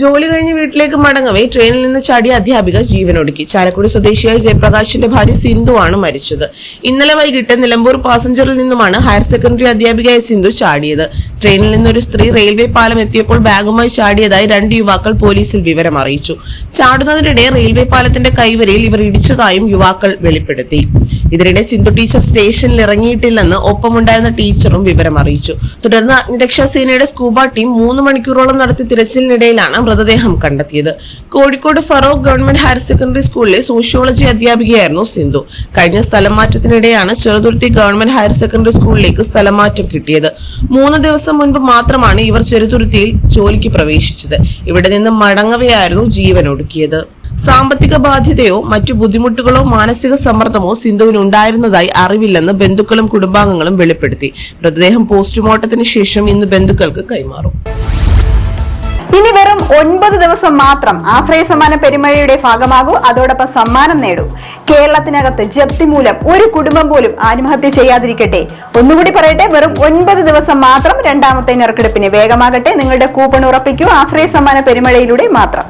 ജോലി കഴിഞ്ഞ് വീട്ടിലേക്ക് മടങ്ങവേ ട്രെയിനിൽ നിന്ന് ചാടിയ അധ്യാപിക ജീവനൊടുക്കി. ചാലക്കുടി സ്വദേശിയായ ജയപ്രകാശിന്റെ ഭാര്യ സിന്ധു ആണ് മരിച്ചത്. ഇന്നലെ വൈകിട്ട് നിലമ്പൂർ പാസഞ്ചറിൽ നിന്നുമാണ് ഹയർ സെക്കൻഡറി അധ്യാപികയായ സിന്ധു ചാടിയത്. ട്രെയിനിൽ നിന്നൊരു സ്ത്രീ റെയിൽവേ പാലം എത്തിയപ്പോൾ ബാഗുമായി ചാടിയതായി രണ്ട് യുവാക്കൾ പോലീസിൽ വിവരം അറിയിച്ചു. ചാടുന്നതിനിടെ റെയിൽവേ പാലത്തിന്റെ കൈവരിയിൽ ഇവർ ഇടിച്ചതായും യുവാക്കൾ വെളിപ്പെടുത്തി. ഇതിനിടെ സിന്ധു ടീച്ചർ സ്റ്റേഷനിൽ ഇറങ്ങിയിട്ടില്ലെന്ന് ഒപ്പമുണ്ടായിരുന്ന ടീച്ചറും വിവരം അറിയിച്ചു. തുടർന്ന് അഗ്നിരക്ഷാ സേനയുടെ സ്കൂബ ടീം മൂന്ന് മണിക്കൂറോളം നടത്തിയ തിരച്ചിലിനിടയിലാണ് മൃതദേഹം കണ്ടെത്തിയത്. Kozhikode Feroke government higher secondary സ്കൂളിലെ സോഷ്യോളജി അധ്യാപികയായിരുന്നു സിന്ധു. കഴിഞ്ഞ സ്ഥലം മാറ്റത്തിനിടെയാണ് ചെറുതുരുത്തി ഗവൺമെന്റ് ഹയർ സെക്കൻഡറി സ്കൂളിലേക്ക് സ്ഥലം മാറ്റം കിട്ടിയത്. മൂന്ന് ദിവസം മുൻപ് മാത്രമാണ് ഇവർ ചെറുതുരുത്തിയിൽ ജോലിക്ക് പ്രവേശിച്ചത്. ഇവിടെ നിന്ന് മടങ്ങവെയായിരുന്നു ജീവൻ ഒടുക്കിയത് സാമ്പത്തിക ബാധ്യതയോ മറ്റു ബുദ്ധിമുട്ടുകളോ മാനസിക സമ്മർദ്ദമോ സിന്ധുവിന് ഉണ്ടായിരുന്നതായി അറിവില്ലെന്ന് ബന്ധുക്കളും കുടുംബാംഗങ്ങളും വെളിപ്പെടുത്തി. മൃതദേഹം പോസ്റ്റ്മോർട്ടത്തിന് ശേഷം ഇന്ന് ബന്ധുക്കൾക്ക് കൈമാറും. ഇനി വെറും ഒൻപത് ദിവസം മാത്രം ആശ്രയ സമ്മാന പെരുമഴയുടെ ഭാഗമാകൂ. അതോടൊപ്പം സമ്മാനം നേടൂ. കേരളത്തിനകത്ത് ജപ്തി മൂലം ഒരു കുടുംബം പോലും ആത്മഹത്യ ചെയ്യാതിരിക്കട്ടെ. ഒന്നുകൂടി പറയട്ടെ വെറും ഒൻപത് ദിവസം മാത്രം രണ്ടാമത്തെ നറുക്കെടുപ്പിന് വേഗമാകട്ടെ. നിങ്ങളുടെ കൂപ്പൺ ഉറപ്പിക്കൂ. ആശ്രയ സമ്മാന പെരുമഴയിലൂടെ മാത്രം.